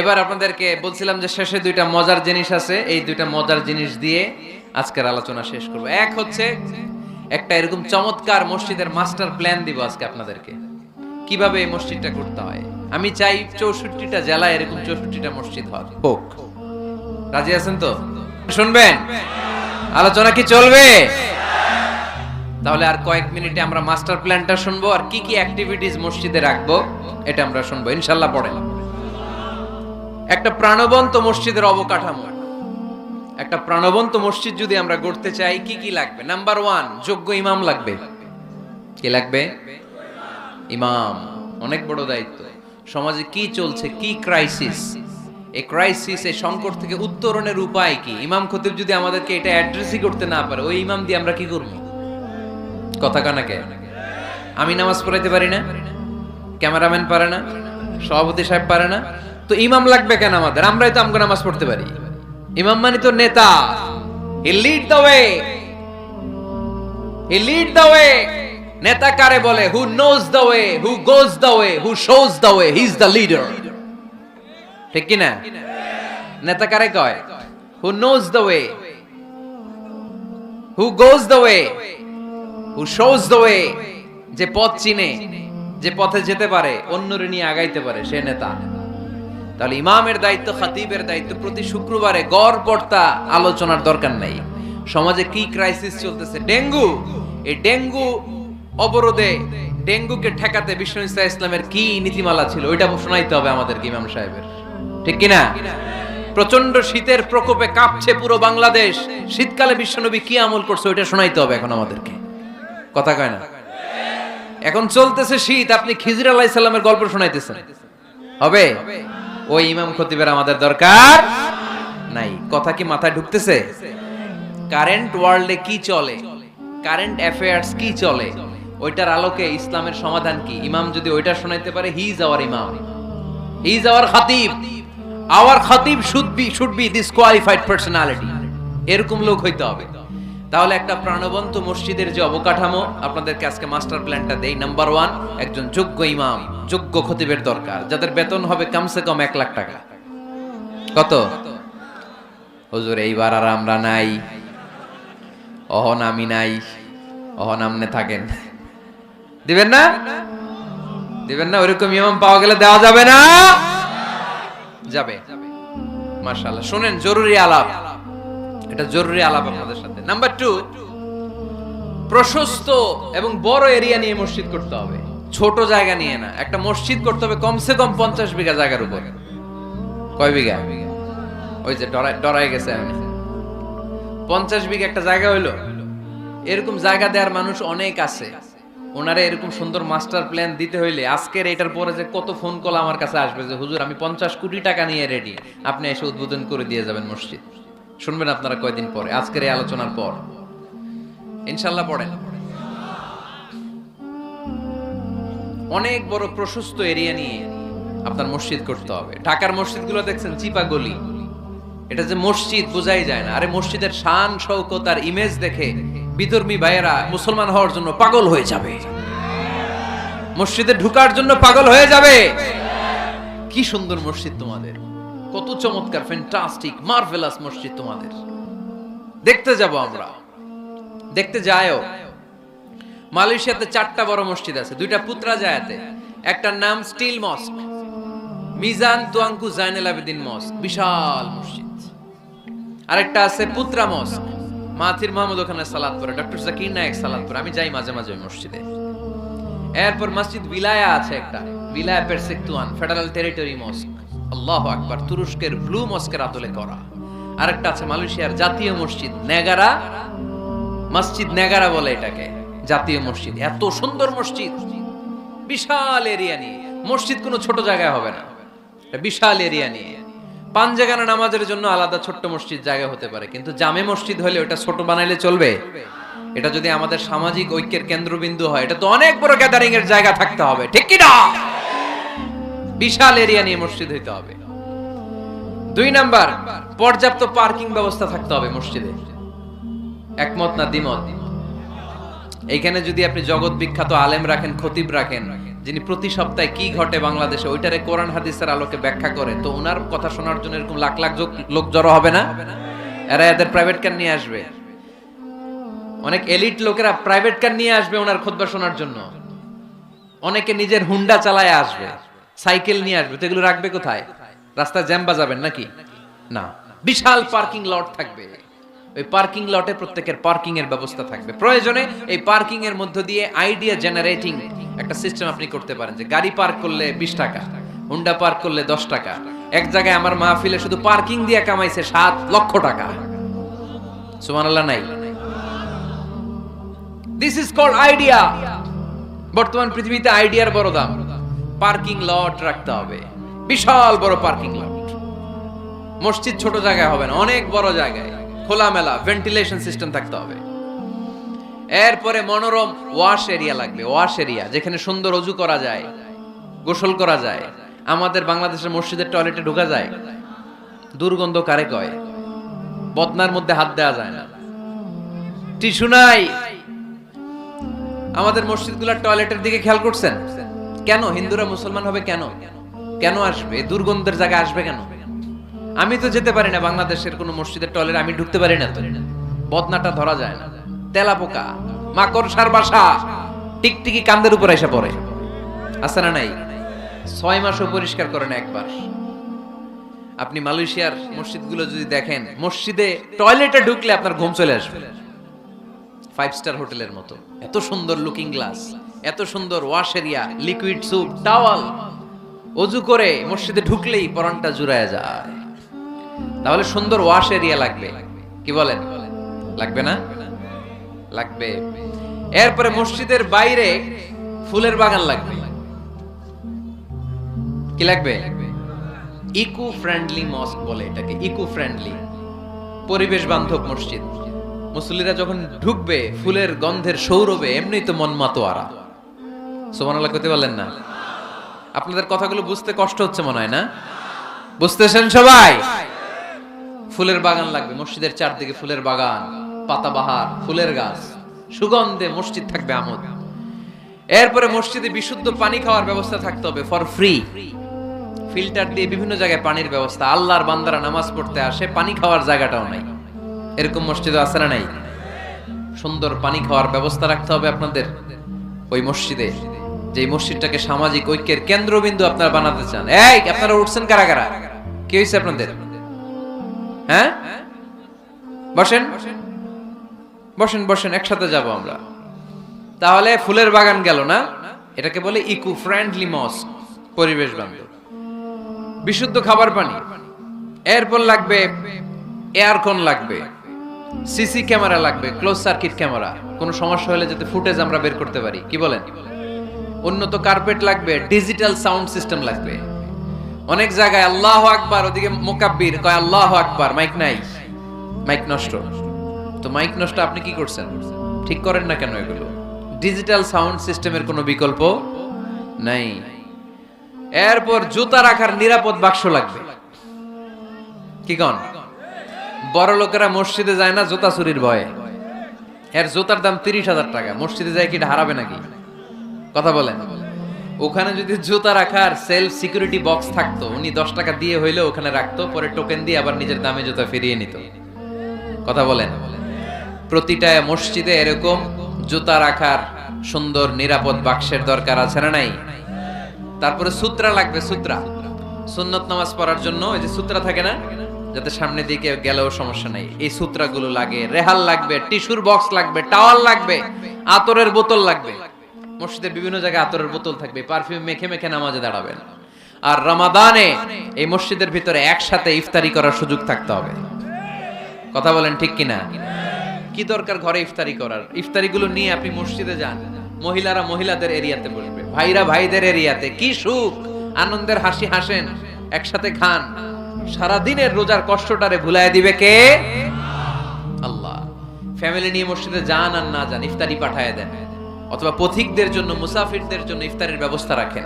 এবার আপনাদেরকে বলছিলাম যে শেষে দুইটা মজার জিনিস আছে। এই দুইটা মজার জিনিস দিয়ে আজকের আলোচনা শেষ করব। এক হচ্ছে একটা এরকম চমৎকার মসজিদের মাস্টার প্ল্যান দিব আজকে আপনাদেরকে। কীভাবে এই মসজিদটা করতে হয়? আমি চাই চৌষট্টিটা জেলায় এরকম চৌষট্টিটা মসজিদ হোক। রাজি আছেন তো? শুনবেন? আলোচনা কি চলবে? তাহলে আর কয়েক মিনিটে আমরা মাস্টার প্ল্যানটা শুনব। আর কি কি অ্যাক্টিভিটিস মসজিদে রাখব এটা আমরা শুনব। ইনশাল্লাহ পড়েন একটা প্রাণবন্ত মসজিদের অবকাঠামো। একটা প্রাণবন্ত মসজিদ যদি আমরা গড়তে চাই, কি কি লাগবে? নাম্বার ওয়ান যোগ্য ইমাম লাগবে। কি লাগবে? ইমাম। অনেক বড় দায়িত্ব। সমাজে কি চলছে? কি ক্রাইসিস এই ক্রাইসিস এই সংকট থেকে উত্তরণের উপায় কি? ইমাম খতিব যদি আমাদেরকে এটা অ্যাড্রেসই করতে না পারে, ওই ইমাম দিয়ে আমরা কি করব? কথা কানাকে আমি নামাজ পড়াইতে পারি না? ক্যামেরাম্যান পারে না? সভাপতি সাহেব পারে না? তো ইমাম লাগবে কেন আমাদের? আমরাই তো আমগো নামাজ পড়তে পারি। ইমাম মানে তো নেতা। He lead the way he lead the way নেতা কারে বলে? Who knows the way who goes the way who shows the way he is the leader ঠিক কি না নেতা কারে কয়? Who knows the way who goes the way who shows the way যে পথ চিনে, যে পথে যেতে পারে, অন্যরে নিয়ে আগাইতে পারে, সে নেতা। তাহলে ইমামের দায়িত্ব, খাতিবের দায়িত্ব, প্রতি শুক্রবারে গড় পড়তা আলোচনার দরকার নাই। সমাজে কি ক্রাইসিস চলতেছে? ডেঙ্গু। এই ডেঙ্গু অবরোধে ডেঙ্গুকে ঠেকাতে বিষ্ণু ইসা ইসলামের কি নীতিমালা ছিল, ওইটা শোনাইতে হবে আমাদেরকে ইমাম সাহেবের। ঠিক কিনা? প্রচণ্ড শীতের প্রকোপে কাঁপছে পুরো বাংলাদেশ। শীতকালে বিশ্বনবী কি আমল করছে, ওইটা শোনাইতে হবে এখন আমাদেরকে। কথা কয় না? এখন চলতেছে শীত, আপনি খিজির আলাহ সাল্লামের গল্প শোনাইতেছেন। হবে? ওই ইমাম খতিবের আমাদের দরকার নাই। কথা কি মাথায় ঢুকতেছে? কারেন্ট ওয়ার্ল্ডে কি চলে? কারেন্ট অ্যাফেয়ার্স কি চলে? ওইটার আলোকে ইসলামের সমাধান কি? ইমাম যদি ওইটা শোনাইতে পারে হি ইজ আওয়ার ইমাম হি ইজ আওয়ার খাতিব our খাতিব should be should be this qualified personality এরকম লোক হইতে হবে। তাহলে একটা প্রাণবন্ত মসজিদের যে অবকাঠামো, আপনাদেরকে আজকে মাস্টার প্ল্যানটা দেই। নাম্বার ওয়ান একজন যোগ্য ইমাম, যোগ্য খতিবের দরকার, যাদের বেতন হবে কমসে কম এক লাখ টাকা। কত? হুজুর, এইবার আর আমরা নাই। অহন আমি নাই। অহন আমনে থাকেন। দিবেন না? দিবেন না? ওইরকম ইমাম পাওয়া গেলে দেওয়া যাবে না? যাবে। মাশাআল্লাহ। শুনেন, জরুরি আলাপ। এটা জরুরি আলাপ আপনাদের সাথে। নাম্বার টু প্রশস্ত এবং বড় এরিয়া নিয়ে মসজিদ করতে হবে। ছোট জায়গা নিয়ে না, একটা মসজিদ করতে হবে কমসে কম পঞ্চাশ বিঘা জায়গার উপর। কয় বিঘা? ওই যে ডরাই গেছে পঞ্চাশ বিঘা একটা জায়গা হইল। এরকম জায়গা দেওয়ার মানুষ অনেক আছে। ওনারা এরকম সুন্দর মাস্টার প্ল্যান দিতে হইলে আজকের এটার পরে যে কত ফোন কল আমার কাছে আসবে যে, হুজুর, আমি পঞ্চাশ কোটি টাকা নিয়ে রেডি আপনি এসে উদ্বোধন করে দিয়ে যাবেন মসজিদ। শুনবেন আপনারা কয়দিন পরে। আজকের এই আলোচনার পর। ইনশাল্লাহ পড়েন। অনেক বড় প্রশস্ত এরিয়া নিয়ে আপনার মসজিদ করতে হবে। ঢাকার মসজিদগুলো দেখছেন চিপা গলি। এটা যে মসজিদ বোঝাই যায় না। আরে মসজিদের শান শৌকত ইমেজ দেখে বিধর্মী ভাইয়েরা মুসলমান হওয়ার জন্য পাগল হয়ে যাবে। মসজিদে ঢুকার জন্য পাগল হয়ে যাবে। কি সুন্দর মসজিদ তোমাদের। কত চমৎকার ফ্যান্টাস্টিক মার্ভেলাস মসজিদ তোমাদের। দেখতে যাব আমরা। দেখতে যায়ও। মালয়েশিয়াতে চারটা বড় মসজিদ আছে, দুইটা পুত্রা জায়াতে একটার নাম steel mosque, Mizan Tuanku Zainal Abidin mosque, বিশাল মসজিদ। আরেকটা আছে পুত্রা মস্ক, মাথির মাহমুদ ওখানে সালাত পড়ে, ডক্টর জাকির নায়ক সালাত পড়ে, আমি যাই মাঝে মাঝে ওই মসজিদে। এরপর মসজিদ বিলায়া আছে একটা, বিলায়া পেরসেকতুয়ান, ফেডারেল টেরিটরি মস্ক। আল্লাহ আকবার, তুরস্কের ব্লু মস্কের আদলে করা। আরেকটা আছে মালয়েশিয়ার জাতীয় মসজিদ নেগারা। মসজিদ নেগারা বলে এটাকে, জাতীয় মসজিদ। এত সুন্দর মসজিদ, বিশাল এরিয়া নিয়ে। মসজিদ কোনো ছোট জায়গায় হবে না বিশাল এরিয়া নিয়ে। পান পাঞ্জাগানা নামাজের জন্য আলাদা ছোট্ট মসজিদ জায়গা হতে পারে, কিন্তু জামে মসজিদ হলে ওটা ছোট বানাইলে চলবে। এটা যদি আমাদের সামাজিক ঐক্যের কেন্দ্রবিন্দু হয়, এটা তো অনেক বড় গ্যাদারিং এর জায়গা থাকতে হবে, ঠিক কি না বিশাল এরিয়া নিয়ে মসজিদ হইতে হবে। দুই নাম্বার, পর্যাপ্ত পার্কিং ব্যবস্থা থাকতে হবে মসজিদে। একমত না দ্বিমত? এইখানে যদি আপনি জগৎ বিখ্যাত আলেম রাখেন, খতিব রাখেন, যিনি প্রতি সপ্তাহে কি ঘটে বাংলাদেশে, ওইটারে কোরআন হাদিসের আলোকে ব্যাখ্যা করে, তো ওনার কথা শোনার জন্য এরকম লাখ লাখ লোক জড়ো হবে না? এরা এদের প্রাইভেট কার নিয়ে আসবে। অনেক এলিট লোকেরা প্রাইভেট কার নিয়ে আসবে ওনার খোদবা শোনার জন্য। অনেকে নিজের হুন্ডা চালায় আসবে। সাইকেল নিয়ে আসবে। তো এগুলো রাখবে কোথায়? রাস্তায় জ্যাম বাজাবেন নাকি? না। বিশাল পার্কিং লট থাকবে। ওই পার্কিং লটে প্রত্যেকের পার্কিং এর ব্যবস্থা থাকবে। প্রয়োজনে এই পার্কিং এর মধ্য দিয়ে আইডিয়া জেনারেটিং একটা সিস্টেম আপনি করতে পারেন যে গাড়ি পার্ক করলে বিশ টাকা, হুন্ডা পার্ক করলে দশ টাকা। এক জায়গায় আমার মাহফিলে শুধু পার্কিং দিয়ে কামাইছে সাত লক্ষ টাকা। সুমানাল্লাহ নাই? দিস ইজ কল্ড আইডিয়া বর্তমান পৃথিবীতে আইডিয়ার বড় দাম। পার্কিং লট রাখতে হবে। বিশাল বড় পার্কিং লট। মসজিদ ছোট জায়গায় হবে না, অনেক বড় জায়গায়। খোলামেলা ভেন্টিলেশন সিস্টেম থাকতে হবে। এরপরে মনোরম ওয়াশ এরিয়া লাগবে ওয়াশ এরিয়া যেখানে সুন্দর অজু করা যায়, গোসল করা যায়। আমাদের বাংলাদেশের মসজিদের টয়লেটে ঢোকা যায়, দুর্গন্ধ কারে কয়? বদনার মধ্যে হাত দেওয়া যায় না। টিস্যু নাই? আমাদের মসজিদগুলোর টয়লেটের দিকে খেয়াল করছেন? কেন? হিন্দুরা মুসলমান হবে কেন? কেন আসবে? দুর্গন্ধের জায়গায় আসবে কেন? আমি তো যেতে পারি না বাংলাদেশের কোনো মসজিদের টয়লেট, আমি ঢুকতে পারি না তো। বদনাটা ধরা যায় না। তেলা পোকা মাকড়সার বাসা, টিকটিকি কান্দের উপর এসে পড়ে। আছে না নাই? ছয় মাসও পরিষ্কার করেন একবার। আপনি মালয়েশিয়ার মসজিদগুলো যদি দেখেন, মসজিদে টয়লেটে ঢুকলে আপনার ঘুম চলে আসবে। ফাইভ স্টার হোটেলের মতো। এত সুন্দর লুকিং গ্লাস এত সুন্দর wash area liquid soap towel অজু করে মসজিদে ঢুকলেই পরানটা জুড়ায় যায়। তাহলে সুন্দর ওয়াশ এরিয়া লাগবে। কি বলেন? লাগবে না? লাগবে। এরপরে মসজিদের বাইরে ফুলের বাগান লাগবে। কি লাগবে? ইকো ফ্রেন্ডলি মস্ক বলে এটাকে ইকো ফ্রেন্ডলি পরিবেশ বান্ধব মসজিদ। মুসল্লিরা যখন ঢুকবে, ফুলের গন্ধের সৌরভে এমনি তো মন মাতোয়ারা সোমানাল্লাহ করতে পারলেন না। আপনাদের কথাগুলো বুঝতে কষ্ট হচ্ছে মনে হয় না? বুঝতেছেন সবাই? ফুলের বাগান লাগবে, মসজিদের চারদিকে ফুলের বাগান, পাতাবাহার, ফুলের গাছ, সুগন্ধে মসজিদ থাকবে আমোদ। এরপরে মসজিদে বিশুদ্ধ পানি খাওয়ার ব্যবস্থা থাকতে হবে ফর ফ্রি ফিল্টার দিয়ে বিভিন্ন জায়গায় পানির ব্যবস্থা, আল্লাহর বান্দারা নামাজ পড়তে আসে, পানি খাওয়ার জায়গাটাও নাই। এরকম মসজিদে আছে না নাই? সুন্দর পানি খাওয়ার ব্যবস্থা রাখতে হবে আপনাদের, ওই মসজিদে। যে মসজিদটাকে সামাজিক ঐক্যের কেন্দ্রবিন্দু আপনারা বানাতে চান। এই, আপনারা উঠছেন কারা কারা? কি হয়েছে আপনাদের? হ্যাঁ? বসেন। বসেন বসেন, একসাথে যাব আমরা। তাহলে ফুলের বাগান গেল না? এটাকে বলে ইকো ফ্রেন্ডলি মস পরিবেশ বান্ধব। বিশুদ্ধ খাবার পানি। এরপর লাগবে, এয়ারকন লাগবে, সিসি ক্যামেরা লাগবে, ক্লোজ সার্কিট ক্যামেরা। কোনো সমস্যা হলে যাতে ফুটেজ আমরা বের করতে পারি। কি বলেন? উন্নত কার্পেট লাগবে ডিজিটাল সাউন্ড সিস্টেম লাগবে। অনেক জায়গায় আল্লাহ আকবার, ওদিকে মোকাব্বির কয়, আল্লাহ আকবার মাইক নাই। মাইক নষ্ট। তো মাইক নষ্ট আপনি কি করছেন? ঠিক করেন না কেন এগুলো? ডিজিটাল সাউন্ড সিস্টেমের কোনো বিকল্প নাই। এরপর জুতা রাখার নিরাপদ বাক্স লাগবে। কি কন? বড় লোকেরা মসজিদে যায় না, জুতা চুরির ভয়ে। এর জুতার দাম তিরিশ হাজার টাকা। মসজিদে যায় কি হারাবে নাকি? কথা বলেন। ওখানে যদি জুতা রাখার সেলফ সিকিউরিটি বক্স থাকতো, উনি দশ টাকা দিয়ে হইলে ওখানে রাখতো, পরে টোকেন দিয়ে আবার নিজের দামে জুতা ফিরিয়ে নিত। কথা বলেন। প্রতিটা মসজিদে এরকম জুতা রাখার সুন্দর নিরাপদ বাক্সের দরকার আছে না নাই? তারপরে সূত্রা লাগবে, সূত্রা। সুন্নত নামাজ পড়ার জন্য এই যে সূত্রা থাকে না, যাতে সামনে দিকে গেলেও সমস্যা নাই। এই সূত্রাগুলো লাগে, রেহাল লাগবে, টিস্যুর বক্স লাগবে, টাওয়াল লাগবে, আতরের বোতল লাগবে। মসজিদের বিভিন্ন জায়গায় আতরের বোতল থাকবে পারফিউম মেখে মেখে নামাজে দাঁড়াবেন। আর রমাদানে এই মসজিদের ভিতরে একসাথে ইফতারি করার সুযোগ থাকতে হবে। কথা বলেন ঠিক কিনা? কি দরকার ঘরে ইফতারি করার? ইফতারিগুলো নিয়ে আপনি মসজিদে যান, মহিলারা মহিলাদের এরিয়াতে বসবে, ভাইরা ভাইদের এরিয়াতে। কি সুখ? আনন্দের হাসি হাসেন, একসাথে খান। সারা দিনের রোজার কষ্টটারে ভুলায় দিবে কে? আল্লাহ। ফ্যামিলি নিয়ে মসজিদে যান আর না যান, ইফতারি পাঠায় দেন। অথবা পথিকদের জন্য, মুসাফিরদের জন্য ইফতারির ব্যবস্থা রাখেন।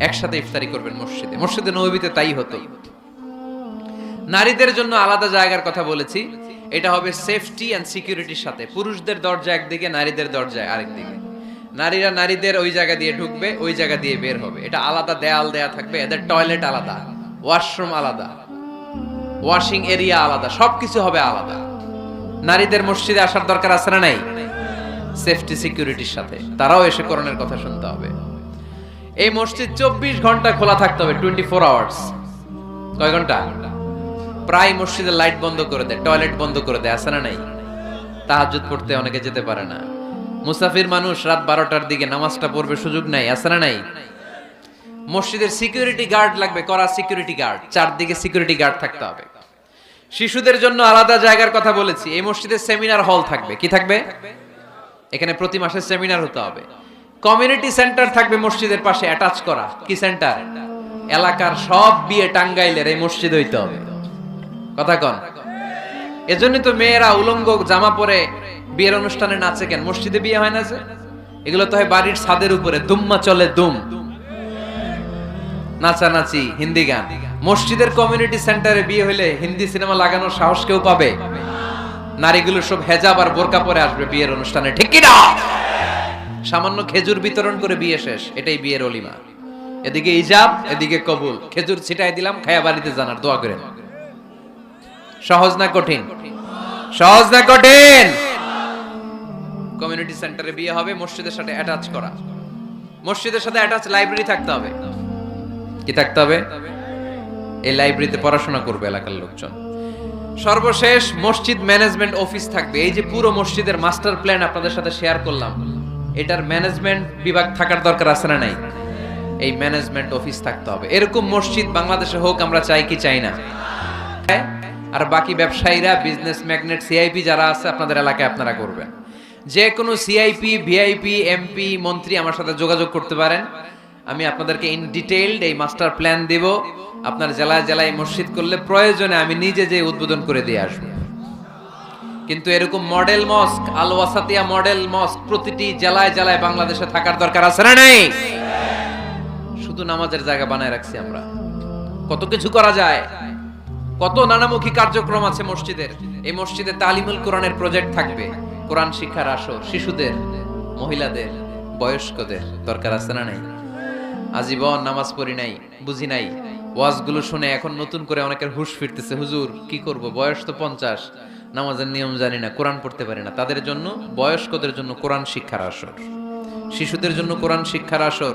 একসাথে ইফতারি করবেন মসজিদে। মসজিদে নবীতে তাই হতো। নারীদের জন্য আলাদা জায়গার কথা বলেছি। এটা হবে সেফটি অ্যান্ড সিকিউরিটির সাথে। পুরুষদের দরজা একদিকে, নারীদের দরজা আরেকদিকে। নারীরা নারীদের ওই জায়গা দিয়ে ঢুকবে, ওই জায়গা দিয়ে বের হবে। এটা আলাদা দেয়াল দেয়া থাকবে, এদের টয়লেট আলাদা ওয়াশরুম আলাদা ওয়াশিং এরিয়া আলাদা, সবকিছু হবে আলাদা। নারীদের মসজিদে আসার দরকার আছে না নাই? সেফটি সিকিউরিটির সাথে। তারাও এসে করণের কথা শুনতে হবে। এই মসজিদ চব্বিশ ঘণ্টা খোলা থাকতে হবে টোয়েন্টি ফোর আওয়ার্স কয় ঘণ্টা? প্রায় মসজিদের লাইট বন্ধ করে দেয় টয়লেট বন্ধ করে দেয়, আছে না নাই? তাহাজুদ পড়তে অনেকে যেতে পারে না। মুসাফির মানুষ রাত বারোটার দিকে নামাজটা পড়বে সুযোগ নাই, আছে না নাই? মসজিদের সিকিউরিটি গার্ড লাগবে, করা সিকিউরিটি গার্ড চারদিকে সিকিউরিটি গার্ড থাকতে হবে। শিশুদের জন্য আলাদা জায়গার কথা বলেছি, এই মসজিদে সেমিনার হল থাকবে। কি থাকবে? এখানে প্রতি মাসে সেমিনার হতে হবে। কমিউনিটি সেন্টার থাকবে মসজিদের পাশে অ্যাটাচ করা। কি সেন্টার এলাকার সব বিয়ে টাঙ্গাইলের এই মসজিদ হইতে হবে। কথা কন। এজন্য তো মেয়েরা উলঙ্গ জামা পরে বিয়ের অনুষ্ঠানে নাচে কেন? মসজিদে বিয়ে হয় না এগুলো তো হয় বাড়ির ছাদের উপরে, দুম্মা চলে দুম। নাচানাচি, হিন্দি গান। মসজিদের কমিউনিটি সেন্টারে বিয়ে হলে হিন্দি সিনেমা লাগানোর সাহস কেউ পাবে? নারীগুলো সব হেজাব আর বোরকা পরে আসবে বিয়ের অনুষ্ঠানে, ঠিক কি না সামান্য খেজুর বিতরণ করে বিয়ে শেষ, এটাই বিয়ের অলিমা। এদিকে ইজাব, এদিকে কবুল। খেজুর ছিটাই দিলাম, খায়া বাড়িতে জানার দোয়া করেন। সহজ না কঠিন? সহজ না কঠিন? কমিউনিটি সেন্টারে বিয়ে হবে, মসজিদের সাথে অ্যাটাচ করা। মসজিদের সাথে অ্যাটাচ লাইব্রেরি থাকতে হবে। কি থাকতে হবে? এই লাইব্রেরিতে পড়াশোনা করবে এলাকার লোকজন। সর্বশেষ মসজিদ ম্যানেজমেন্ট অফিস থাকবে। এই যে পুরো মসজিদের মাস্টার প্ল্যান আপনাদের সাথে শেয়ার করলাম, এটার ম্যানেজমেন্ট বিভাগ থাকার দরকার আছে না নাই? এই ম্যানেজমেন্ট অফিস থাকতে হবে। এরকম মসজিদ বাংলাদেশে হোক, আমরা চাই কি চাই না? আর বাকি ব্যবসায়ীরা, বিজনেস ম্যাগনেট সিআইপি যারা আছে, আপনাদের এলাকায় আপনারা করবেন। যে কোনো সিআইপি ভিআইপি এমপি মন্ত্রী আমার সাথে যোগাযোগ করতে পারেন। আমি আপনাদেরকে ইন ডিটেইলড এই মাস্টার প্ল্যান দেব। আপনার জেলায় জেলায় মসজিদ করলে প্রয়োজনে আমি নিজে যে উদ্বোধন করে দিয়ে আসব। কিন্তু এরকম মডেল মস্ক আল ওয়াসাতিয়া মডেল মস্ক প্রতিটি জেলায় জেলায় বাংলাদেশে থাকার দরকার আছে না নাই? শুধু নামাজের জায়গা বানায় রাখছি আমরা। কত কিছু করা যায়। কত নানামুখী কার্যক্রম আছে মসজিদের। এই মসজিদে তালিমুল কোরআনের প্রজেক্ট থাকবে। কোরআন শিক্ষার আসর, শিশুদের, মহিলাদের, বয়স্কদের দরকার আছে না নাই? আজীবন নামাজ পড়ি নাই, বুঝি নাই। ওয়াজগুলো শুনে এখন নতুন করে অনেকের হুশ ফিরতেছে, হুজুর, কি করব? বয়স তো পঞ্চাশ, নামাজের নিয়ম জানি না, কোরআন পড়তে পারি না। তাদের জন্য বয়স্কদের জন্য কোরআন শিক্ষার আসর, শিশুদের জন্য কোরআন শিক্ষার আসর